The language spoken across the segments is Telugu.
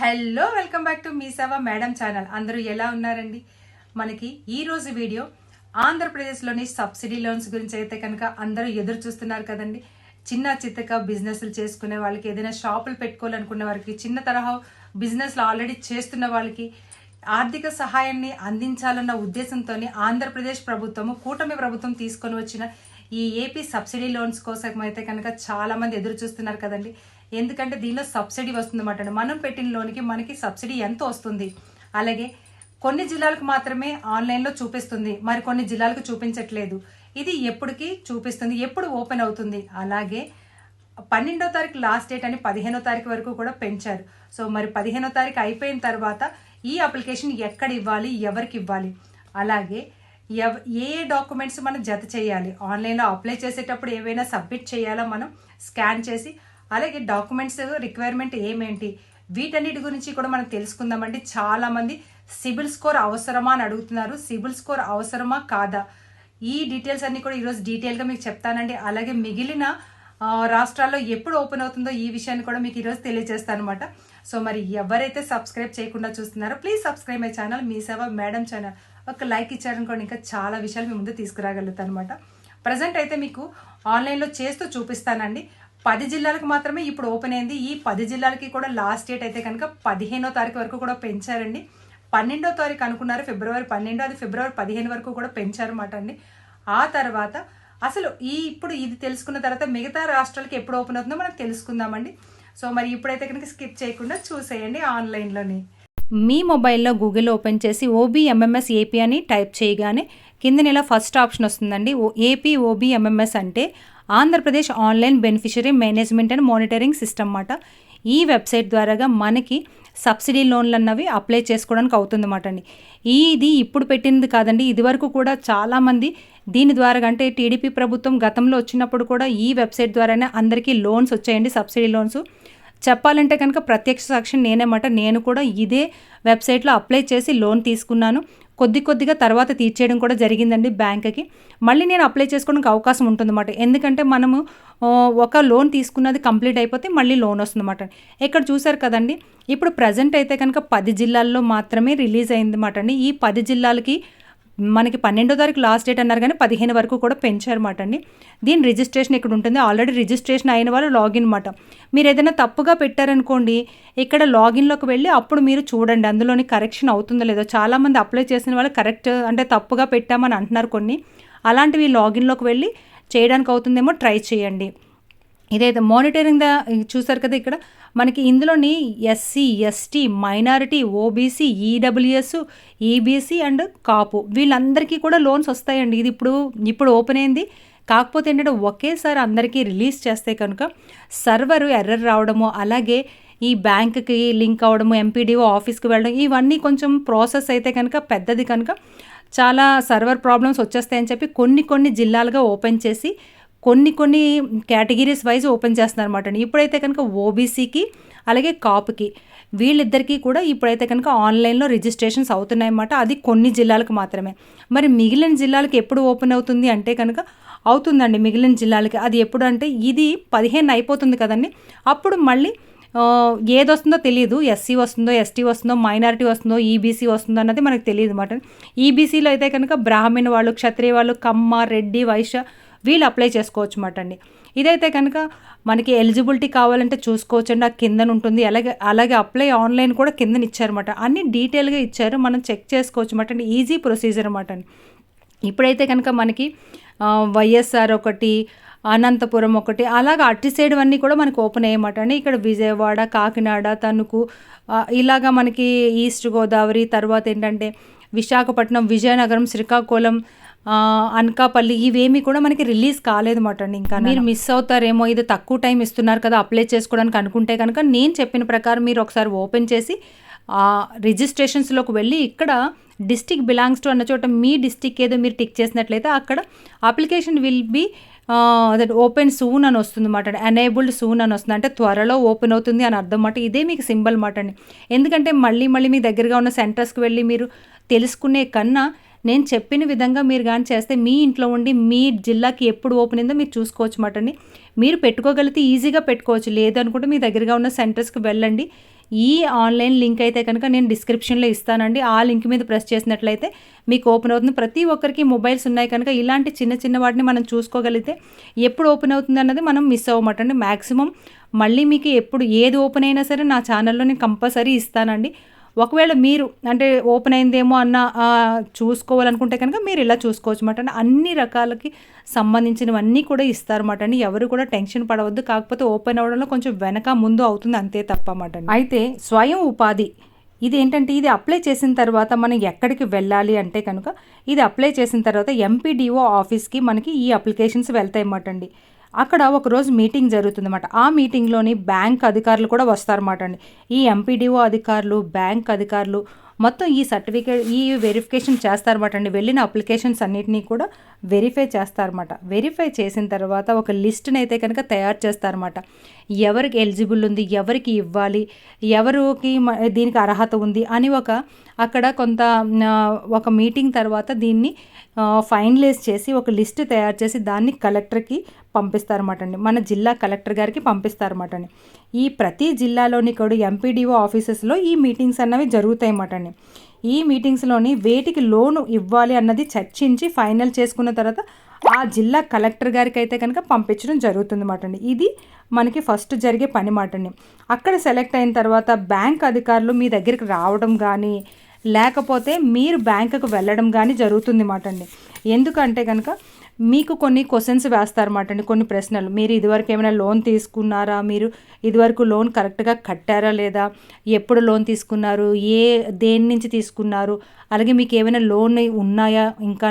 Hello welcome back to Mee Seva madam channel అందరూ ఎలా ఉన్నారండి? మనకి ఈరోజు వీడియో ఆంధ్రప్రదేశ్లోని సబ్సిడీ లోన్స్ గురించి అయితే కనుక అందరూ ఎదురు చూస్తున్నారు కదండి. చిన్న చిత్తక బిజినెస్లు చేసుకునే వాళ్ళకి ఏదైనా షాపులు పెట్టుకోవాలనుకున్న వారికి చిన్న తరహా బిజినెస్లు ఆల్రెడీ చేస్తున్న వాళ్ళకి ఆర్థిక సహాయాన్ని అందించాలన్న ఉద్దేశంతో ఆంధ్రప్రదేశ్ ప్రభుత్వము కూటమి ప్రభుత్వం తీసుకొని వచ్చిన ఈ ఏపీ సబ్సిడీ లోన్స్ కోసం అయితే కనుక చాలామంది ఎదురు చూస్తున్నారు కదండి. ఎందుకంటే దీనిలో సబ్సిడీ వస్తుందన్నమాట మనం పెట్టిన లోన్కి మనకి సబ్సిడీ ఎంత వస్తుంది? అలాగే కొన్ని జిల్లాలకు మాత్రమే ఆన్లైన్లో చూపిస్తుంది. మరి కొన్ని జిల్లాలకు చూపించట్లేదు. ఇది ఎప్పటికి చూపిస్తుంది ఎప్పుడు ఓపెన్ అవుతుంది. అలాగే పన్నెండో తారీఖు లాస్ట్ డేట్ అని పదిహేనో తారీఖు వరకు కూడా పెంచారు. సో మరి పదిహేనో తారీఖు అయిపోయిన తర్వాత ఈ అప్లికేషన్ ఎక్కడ ఇవ్వాలి? ఎవరికి ఇవ్వాలి? అలాగే ఎవ ఏ ఏ డాక్యుమెంట్స్ మనం జత చేయాలి? ఆన్లైన్లో అప్లై చేసేటప్పుడు ఏవైనా సబ్మిట్ చేయాలా? మనం స్కాన్ చేసి అలాగే డాక్యుమెంట్స్ రిక్వైర్మెంట్ ఏమేంటి? వీటన్నిటి గురించి కూడా మనం తెలుసుకుందామండి. చాలామంది సిబిల్ స్కోర్ అవసరమా అని అడుగుతున్నారు. సిబిల్ స్కోర్ అవసరమా కాదా? ఈ డీటెయిల్స్ అన్ని కూడా ఈరోజు డీటెయిల్గా మీకు చెప్తానండి. అలాగే మిగిలిన రాష్ట్రాల్లో ఎప్పుడు ఓపెన్ అవుతుందో ఈ విషయాన్ని కూడా మీకు ఈరోజు తెలియజేస్తాను అనమాట సో మరి ఎవరైతే సబ్స్క్రైబ్ చేయకుండా చూస్తున్నారో please subscribe my channel. Mee Seva madam channel. ఒక లైక్ ఇచ్చారనుకోండి ఇంకా చాలా విషయాలు మీ ముందు తీసుకురాగలుగుతాను అనమాట ప్రజెంట్ అయితే మీకు ఆన్లైన్లో చేస్తూ చూపిస్తానండి. పది జిల్లాలకు మాత్రమే ఇప్పుడు ఓపెన్ అయింది. ఈ పది జిల్లాలకి కూడా లాస్ట్ డేట్ అయితే కనుక పదిహేనో తారీఖు వరకు కూడా పెంచారండి. పన్నెండో తారీఖు అనుకున్నారు ఫిబ్రవరి పన్నెండో అది ఫిబ్రవరి పదిహేను వరకు కూడా పెంచారన్నమాట అండి. ఆ తర్వాత అసలు ఈ ఇప్పుడు ఇది తెలుసుకున్న తర్వాత మిగతా రాష్ట్రాలకి ఎప్పుడు ఓపెన్ అవుతుందో మనం తెలుసుకుందామండి. సో మరి ఇప్పుడైతే కనుక స్కిప్ చేయకుండా చూసేయండి ఆన్లైన్లోని మీ మొబైల్లో గూగుల్ ఓపెన్ చేసి ఓబీ ఎంఎంఎస్ ఏపీ అని టైప్ చేయగానే కింద నెల ఫస్ట్ ఆప్షన్ వస్తుందండి. ఓ- ఏపీ ఓబీ ఎంఎంఎస్ అంటే Andhra Pradesh online beneficiary management and monitoring system అన్నమాట. ఈ వెబ్సైట్ ద్వారాగా మనకి సబ్సిడీ లోన్లు అన్నవి అప్లై చేసుకోవడానికి అవుతుందన్నమాట అండి. ఇది ఇప్పుడు పెట్టింది కాదండి ఇదివరకు కూడా చాలామంది దీని ద్వారా అంటే టీడీపీ ప్రభుత్వం గతంలో వచ్చినప్పుడు కూడా ఈ వెబ్సైట్ ద్వారానే అందరికీ లోన్స్ వచ్చాయండి సబ్సిడీ లోన్స్. చెప్పాలంటే కనుక ప్రత్యక్ష సాక్షి నేనేమాట. నేను కూడా ఇదే వెబ్సైట్లో అప్లై చేసి లోన్ తీసుకున్నాను. కొద్ది కొద్దిగా తర్వాత తీర్చేయడం కూడా జరిగిందండి బ్యాంక్కి. మళ్ళీ నేను అప్లై చేసుకోవడానికి అవకాశం ఉంటుందన్నమాట. ఎందుకంటే మనము ఒక లోన్ తీసుకున్నది కంప్లీట్ అయిపోతే మళ్ళీ లోన్ వస్తుందన్నమాట. ఇక్కడ చూసారు కదండి ఇప్పుడు ప్రజెంట్ అయితే కనుక పది జిల్లాల్లో మాత్రమే రిలీజ్ అయిందన్నమాట అండి. ఈ పది జిల్లాలకి మనకి పన్నెండో తారీఖు లాస్ట్ డేట్ అన్నారు కానీ పదిహేను వరకు కూడా పెంచారన్నమాట అండి. దీని రిజిస్ట్రేషన్ ఇక్కడ ఉంటుంది ఆల్రెడీ రిజిస్ట్రేషన్ అయిన వాళ్ళు లాగిన్ అనమాట మీరు ఏదైనా తప్పుగా పెట్టారనుకోండి ఇక్కడ లాగిన్లోకి వెళ్ళి అప్పుడు మీరు చూడండి అందులోని కరెక్షన్ అవుతుందో లేదో. చాలామంది అప్లై చేసిన వాళ్ళు కరెక్ట్ అంటే తప్పుగా పెట్టామని అంటున్నారు కొన్ని. అలాంటివి లాగిన్లోకి వెళ్ళి చేయడానికి అవుతుందేమో ట్రై చేయండి. ఇదైతే మానిటరింగ్ ద చూసారు కదా ఇక్కడ? మనకి ఇందులోని SC ST minority OBC EWS EBC and Kapu వీళ్ళందరికీ కూడా లోన్స్ వస్తాయండి. ఇది ఇప్పుడు ఇప్పుడు ఓపెన్ అయింది. కాకపోతే ఏంటంటే ఒకేసారి అందరికీ రిలీజ్ చేస్తే కనుక సర్వర్ ఎర్రర్ రావడము అలాగే ఈ బ్యాంక్కి లింక్ అవ్వడము ఎంపీడీఓ ఆఫీస్కి వెళ్ళడం ఇవన్నీ కొంచెం ప్రాసెస్ అయితే కనుక పెద్దది కనుక చాలా సర్వర్ ప్రాబ్లమ్స్ వచ్చేస్తాయని చెప్పి కొన్ని కొన్ని జిల్లాలుగా ఓపెన్ చేసి కొన్ని కొన్ని కేటగిరీస్ వైజ్ ఓపెన్ చేస్తున్నారు అనమాట ఇప్పుడైతే కనుక ఓబీసీకి అలాగే కాపుకి వీళ్ళిద్దరికీ కూడా ఇప్పుడైతే కనుక ఆన్లైన్లో రిజిస్ట్రేషన్స్ అవుతున్నాయన్నమాట. అది కొన్ని జిల్లాలకు మాత్రమే. మరి మిగిలిన జిల్లాలకు ఎప్పుడు ఓపెన్ అవుతుంది అంటే కనుక అవుతుందండి మిగిలిన జిల్లాలకి. అది ఎప్పుడు అంటే ఇది పదిహేను అయిపోతుంది కదండి. అప్పుడు మళ్ళీ ఏది వస్తుందో తెలియదు. ఎస్సీ వస్తుందో ఎస్టీ వస్తుందో మైనారిటీ వస్తుందో ఈబీసీ వస్తుందో అన్నది మనకు తెలియదు అనమాట ఈబీసీలో అయితే కనుక బ్రాహ్మణ్ వాళ్ళు క్షత్రియ వాళ్ళు కమ్మ రెడ్డి వైశ్య వీళ్ళు అప్లై చేసుకోవచ్చు అన్నమాట అండి. ఇదైతే కనుక మనకి ఎలిజిబిలిటీ కావాలంటే చూసుకోవచ్చు అండి ఆ కిందన ఉంటుంది. అలాగే అలాగే అప్లై ఆన్లైన్ కూడా కిందన ఇచ్చారన్నమాట అన్ని డీటెయిల్గా ఇచ్చారు. మనం చెక్ చేసుకోవచ్చు అన్నమాట అండి. ఈజీ ప్రొసీజర్ అన్నమాట అండి. ఇప్పుడైతే కనుక మనకి వైఎస్ఆర్ ఒకటి అనంతపురం ఒకటి అలాగ అటు సైడ్ అన్నీ కూడా మనకు ఓపెన్ అయ్యమాట అండి. ఇక్కడ విజయవాడ కాకినాడ తణుకు ఇలాగా మనకి ఈస్ట్ గోదావరి తర్వాత ఏంటంటే విశాఖపట్నం విజయనగరం శ్రీకాకుళం అనకాపల్లి ఇవేమీ కూడా మనకి రిలీజ్ కాలేదన్నమాట అండి ఇంకా మీరు మిస్ అవుతారేమో ఇది తక్కువ టైం ఇస్తున్నారు కదా అప్లై చేసుకోవడానికి అనుకుంటే కనుక నేను చెప్పిన ప్రకారం మీరు ఒకసారి ఓపెన్ చేసి ఆ రిజిస్ట్రేషన్స్లోకి వెళ్ళి ఇక్కడ డిస్టిక్ బిలాంగ్స్ టు అన్న చోట మీ డిస్టిక్ ఏదో మీరు టిక్ చేసినట్లయితే అక్కడ application will be that open soon అని వస్తుంది అన్నమాట ఎనేబుల్డ్ సూన్ అని వస్తుంది. అంటే త్వరలో ఓపెన్ అవుతుంది అని అర్థం అన్నమాట ఇదే మీకు సింబల్ మాట అండి. ఎందుకంటే మళ్ళీ మళ్ళీ మీ దగ్గరగా ఉన్న సెంటర్స్కి వెళ్ళి మీరు తెలుసుకునే కన్నా నేను చెప్పిన విధంగా మీరు కానీ చేస్తే మీ ఇంట్లో ఉండి మీ జిల్లాకి ఎప్పుడు ఓపెన్ అయిందో మీరు చూసుకోవచ్చు మాట అండి. మీరు పెట్టుకోగలిగితే ఈజీగా పెట్టుకోవచ్చు. లేదనుకుంటే మీ దగ్గరగా ఉన్న సెంటర్స్కి వెళ్ళండి. ఈ ఆన్లైన్ లింక్ అయితే కనుక నేను డిస్క్రిప్షన్లో ఇస్తానండి. ఆ లింక్ మీద ప్రెస్ చేసినట్లయితే మీకు ఓపెన్ అవుతుంది. ప్రతి ఒక్కరికి మొబైల్స్ ఉన్నాయి కనుక ఇలాంటి చిన్న చిన్న వాటిని మనం చూసుకోగలిగితే ఎప్పుడు ఓపెన్ అవుతుంది అన్నది మనం మిస్ అవ్వమాట అండి. మ్యాక్సిమం మళ్ళీ మీకు ఎప్పుడు ఏది ఓపెన్ అయినా సరే నా ఛానల్లో నేను కంపల్సరీ ఇస్తానండి. ఒకవేళ మీరు అంటే ఓపెన్ అయిందేమో అన్న చూసుకోవాలనుకుంటే కనుక మీరు ఇలా చూసుకోవచ్చు. అనమాట అండి అన్ని రకాలకి సంబంధించినవన్నీ కూడా ఇస్తారన్నమాట అండి. ఎవరు కూడా టెన్షన్ పడవద్దు. కాకపోతే ఓపెన్ అవ్వడంలో కొంచెం వెనక ముందు అవుతుంది అంతే తప్ప అన్నమాట అండి. అయితే స్వయం ఉపాధి ఇది ఏంటంటే ఇది అప్లై చేసిన తర్వాత మనం ఎక్కడికి వెళ్ళాలి అంటే కనుక ఇది అప్లై చేసిన తర్వాత ఎంపీడీఓ ఆఫీస్కి మనకి ఈ అప్లికేషన్స్ వెళ్తాయి అన్నమాట అండి. అక్కడ ఒకరోజు మీటింగ్ జరుగుతుందన్నమాట. ఆ మీటింగ్లోని బ్యాంక్ అధికారులు కూడా వస్తారన్నమాట అండి. ఈ ఎంపీడీఓ అధికారులు బ్యాంక్ అధికారులు మొత్తం ఈ సర్టిఫికేట్ ఈ వెరిఫికేషన్ చేస్తారన్నమాట అండి. వెళ్ళిన అప్లికేషన్స్ అన్నిటినీ కూడా వెరిఫై చేస్తారన్నమాట. వెరిఫై చేసిన తర్వాత ఒక లిస్ట్ని అయితే కనుక తయారు చేస్తారన్నమాట. ఎవరికి ఎలిజిబుల్ ఉంది ఎవరికి ఇవ్వాలి ఎవరికి దీనికి అర్హత ఉంది అని ఒక అక్కడ కొంత ఒక మీటింగ్ తర్వాత దీన్ని ఫైనలైజ్ చేసి ఒక లిస్ట్ తయారు చేసి దాన్ని కలెక్టర్కి పంపిస్తారన్నమాట అండి మన జిల్లా కలెక్టర్ గారికి పంపిస్తారన్నమాట అండి ఈ ప్రతి జిల్లాలోని కూడా ఎంపీడీఓ ఆఫీసెస్లో ఈ మీటింగ్స్ అన్నవి జరుగుతాయి అన్నమాట అండి ఈ మీటింగ్స్లోని వేటికి లోను ఇవ్వాలి అన్నది చర్చించి ఫైనల్ చేసుకున్న తర్వాత ఆ జిల్లా కలెక్టర్ గారికి అయితే కనుక పంపించడం జరుగుతుంది మాట అండి ఇది మనకి ఫస్ట్ జరిగే పని మాట అండి అక్కడ సెలెక్ట్ అయిన తర్వాత బ్యాంక్ అధికారులు మీ దగ్గరికి రావడం కానీ లేకపోతే మీరు బ్యాంకుకు వెళ్ళడం కానీ జరుగుతుంది మాట అండి ఎందుకంటే కనుక మీకు కొన్ని క్వశ్చన్స్ వేస్తారన్నమాట అండి కొన్ని ప్రశ్నలు. మీరు ఇదివరకు ఏమైనా లోన్ తీసుకున్నారా? మీరు ఇదివరకు లోన్ కరెక్ట్గా కట్టారా లేదా? ఎప్పుడు లోన్ తీసుకున్నారు? ఏ దేని నుంచి తీసుకున్నారు? అలాగే మీకు ఏమైనా లోన్ ఉన్నాయా? ఇంకా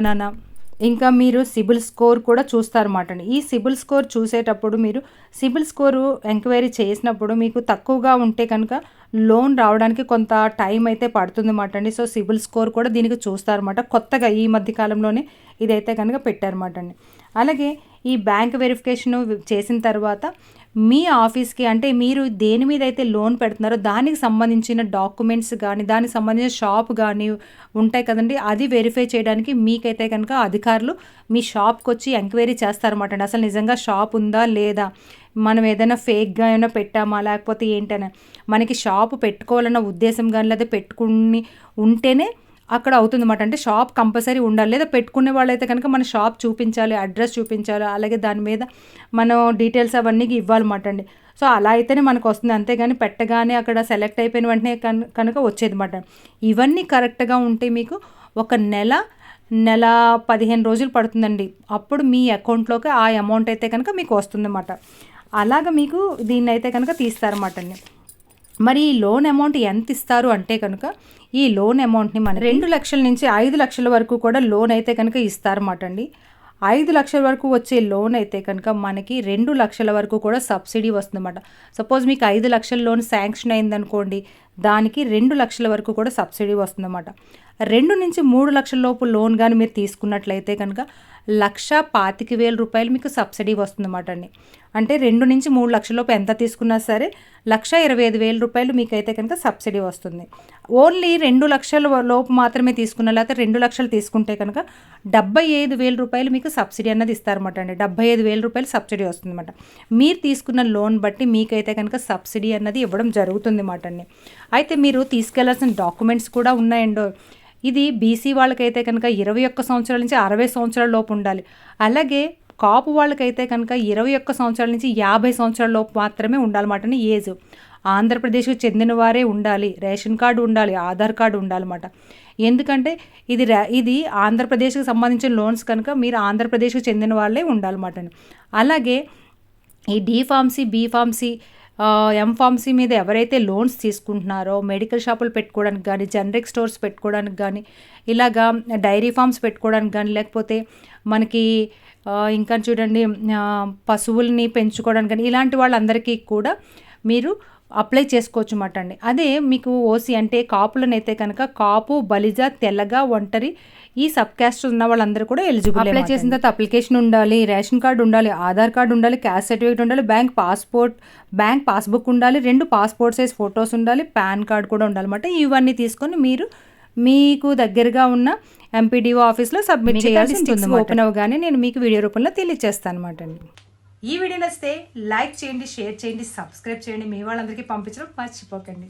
ఇంకా మీరు సిబిల్ స్కోర్ కూడా చూస్తారన్నమాట అండి ఈ సిబిల్ స్కోర్ చూసేటప్పుడు మీరు సిబిల్ స్కోరు ఎంక్వైరీ చేసినప్పుడు మీకు తక్కువగా ఉంటే కనుక లోన్ రావడానికి కొంత టైం అయితే పడుతుంది అండి సో సిబిల్ స్కోర్ కూడా దీనికి చూస్తారన్నమాట. కొత్తగా ఈ మధ్య కాలంలోనే ఇదైతే కనుక పెట్టారన్నమాట అండి అలాగే ఈ బ్యాంక్ వెరిఫికేషన్ చేసిన తర్వాత మీ ఆఫీస్కి అంటే మీరు దేని మీద అయితే లోన్ పెడుతున్నారో దానికి సంబంధించిన డాక్యుమెంట్స్ కానీ దానికి సంబంధించిన షాప్ కానీ ఉంటాయి కదండి. అది వెరిఫై చేయడానికి మీకైతే కనుక అధికారులు మీ షాప్కి వచ్చి ఎంక్వైరీ చేస్తారన్నమాట అండి. అసలు నిజంగా షాప్ ఉందా లేదా? మనం ఏదైనా ఫేక్గా ఏమైనా పెట్టామా? లేకపోతే ఏంటనే? మనకి షాప్ పెట్టుకోవాలన్న ఉద్దేశం కానీ లేదా పెట్టుకుని ఉంటేనే అక్కడ అవుతుందన్నమాట. అంటే షాప్ కంపల్సరీ ఉండాలి. లేదా పెట్టుకునే వాళ్ళైతే కనుక మన షాప్ చూపించాలి అడ్రస్ చూపించాలి అలాగే దాని మీద మనం డీటెయిల్స్ అవన్నీ ఇవ్వాలన్నమాట అండి. సో అలా అయితేనే మనకు వస్తుంది. అంతేగాని పెట్టగానే అక్కడ సెలెక్ట్ అయిపోయిన వెంటనే కనుక వచ్చేది ఇవన్నీ కరెక్ట్గా ఉంటే మీకు ఒక నెల నెల పదిహేను రోజులు పడుతుందండి. అప్పుడు మీ అకౌంట్లోకి ఆ అమౌంట్ అయితే కనుక మీకు వస్తుందన్నమాట. అలాగ మీకు దీన్ని అయితే కనుక తీస్తారన్నమాట అండి. మరి ఈ లోన్ అమౌంట్ ఎంత ఇస్తారు అంటే కనుక ఈ లోన్ అమౌంట్ని మన రెండు లక్షల నుంచి ఐదు లక్షల వరకు కూడా లోన్ అయితే కనుక ఇస్తారన్నమాట అండి ఐదు లక్షల వరకు వచ్చే లోన్ అయితే కనుక మనకి రెండు లక్షల వరకు కూడా సబ్సిడీ వస్తుందన్నమాట. సపోజ్ మీకు ఐదు లక్షల లోన్ శాంక్షన్ అయిందనుకోండి దానికి రెండు లక్షల వరకు కూడా సబ్సిడీ వస్తుందన్నమాట. రెండు నుంచి మూడు లక్షల లోపు లోన్ కానీ మీరు తీసుకున్నట్లయితే కనుక లక్ష పాతిక వేల రూపాయలు మీకు సబ్సిడీ వస్తుందన్నమాట అండి. అంటే రెండు నుంచి మూడు లక్షల లోపు ఎంత తీసుకున్నా సరే లక్ష ఇరవై ఐదు వేల రూపాయలు మీకైతే కనుక సబ్సిడీ వస్తుంది. ఓన్లీ రెండు లక్షల లోపు మాత్రమే తీసుకున్న లేకపోతే రెండు లక్షలు తీసుకుంటే కనుక డెబ్బై ఐదు వేల రూపాయలు మీకు సబ్సిడీ అన్నది ఇస్తారన్నమాట అండి. డెబ్బై ఐదు వేల రూపాయలు సబ్సిడీ వస్తుందన్నమాట. మీరు తీసుకున్న లోన్ బట్టి మీకైతే కనుక సబ్సిడీ అన్నది ఇవ్వడం జరుగుతుంది అన్నమాట అండి. అయితే మీరు తీసుకెళ్ళాల్సిన డాక్యుమెంట్స్ కూడా ఉన్నాయండి? ఇది బీసీ వాళ్ళకైతే కనుక ఇరవై ఒక్క సంవత్సరాల నుంచి అరవై సంవత్సరాల లోపు ఉండాలి. అలాగే కాపు వాళ్ళకైతే కనుక ఇరవై ఒక్క సంవత్సరాల నుంచి యాభై సంవత్సరాల లోపు మాత్రమే ఉండాలన్నమాట ఏజ్. ఆంధ్రప్రదేశ్కు చెందిన వారే ఉండాలి రేషన్ కార్డు ఉండాలి ఆధార్ కార్డు ఉండాలన్నమాట. ఎందుకంటే ఇది ఇది ఆంధ్రప్రదేశ్కి సంబంధించిన లోన్స్ కనుక మీరు ఆంధ్రప్రదేశ్కు చెందిన వాళ్ళే ఉండాలన్నమాట అలాగే ఈ D pharmacy B pharmacy M pharmacy మీద ఎవరైతే లోన్స్ తీసుకుంటున్నారో మెడికల్ షాపులు పెట్టుకోవడానికి కానీ జనరిక్ స్టోర్స్ పెట్టుకోవడానికి కానీ ఇలాగా డైరీ ఫార్మ్స్ పెట్టుకోవడానికి కానీ లేకపోతే మనకి ఇంకా చూడండి పశువుల్ని పెంచుకోవడానికి కానీ ఇలాంటి వాళ్ళందరికీ కూడా మీరు అప్లై చేసుకోవచ్చు అన్నమాట అండి. అదే మీకు ఓసీ అంటే కాపులనైతే కనుక కాపు బలిజ తెల్లగా ఒంటరి ఈ సబ్ క్యాస్ట్ ఉన్న వాళ్ళందరూ కూడా ఎలిజిబుల్ అప్లై చేసిన తర్వాత అప్లికేషన్ ఉండాలి రేషన్ కార్డు ఉండాలి ఆధార్ కార్డు ఉండాలి క్యాస్ట్ సర్టిఫికేట్ ఉండాలి బ్యాంక్ పాస్పోర్ట్ బ్యాంక్ పాస్బుక్ ఉండాలి రెండు పాస్పోర్ట్ సైజ్ ఫొటోస్ ఉండాలి పాన్ కార్డు కూడా ఉండాలన్నమాట ఇవన్నీ తీసుకొని మీరు మీకు దగ్గరగా ఉన్న ఎంపీడీఓ ఆఫీస్లో సబ్మిట్ చేయాల్సి ఉంటుంది ఓపెన్ అవగానే నేను మీకు వీడియో రూపంలో తెలియజేస్తాను అనమాట అండి. ఈ వీడియో నచ్చితే లైక్ చేయండి షేర్ చేయండి సబ్స్క్రైబ్ చేయండి. మీ వాళ్ళందరికీ పంపించడం మర్చిపోకండి.